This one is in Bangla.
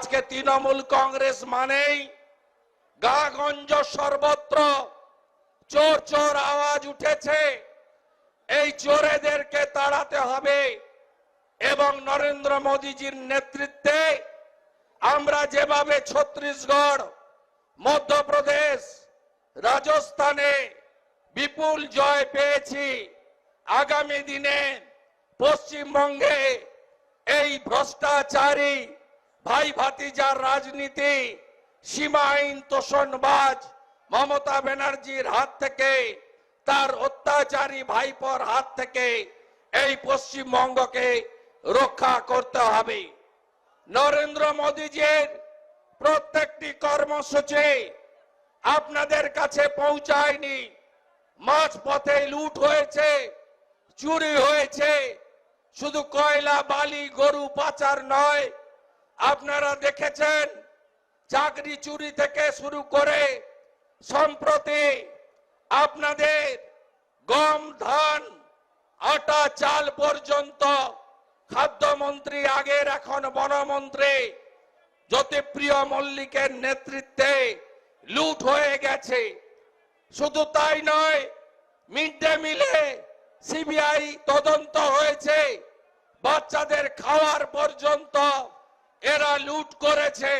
আজকে তৃণমূল কংগ্রেস মানেই গাগঞ্জ সর্বত্র চোর চোর আওয়াজ উঠেছে। এই চোরেদেরকে তাড়াতে হবে এবং নরেন্দ্র মোদীজির নেতৃত্বে আমরা যেভাবে ছত্তিশগড়, মধ্যপ্রদেশ, রাজস্থানে বিপুল জয় পেয়েছি, আগামী দিনে পশ্চিমবঙ্গে এই ভ্রষ্টাচারী ভাই ভাতিজার রাজনীতি সীমাহীন তোষণবাজ মমতা ব্যানার্জির হাত থেকে, তার অত্যাচারী ভাইপোর হাত থেকে এই পশ্চিমবঙ্গকে রক্ষা করতে হবে। নরেন্দ্র মোদীজির প্রত্যেকটি কর্মসূচি আপনাদের কাছে পৌঁছায়নি। মাঝ পথে লুট হয়েছে, চুরি হয়েছে। শুধু কয়লা, বালি, গরু, পাচার নয় আপনারা দেখেছেন চাকরি চুরি থেকে শুরু করে সম্প্রতি আপনাদের গম, ধান, আটা, চাল পর্যন্ত খাদ্যমন্ত্রী, আগের এখন বনমন্ত্রী জ্যোতিপ্রিয় মল্লিকের নেতৃত্বে লুট হয়ে গেছে। শুধু তাই নয় মিড ডে মিলে সিবিআই তদন্ত হয়েছে। বাচ্চাদের খাওয়ার পর্যন্ত এরা লুট করেছে।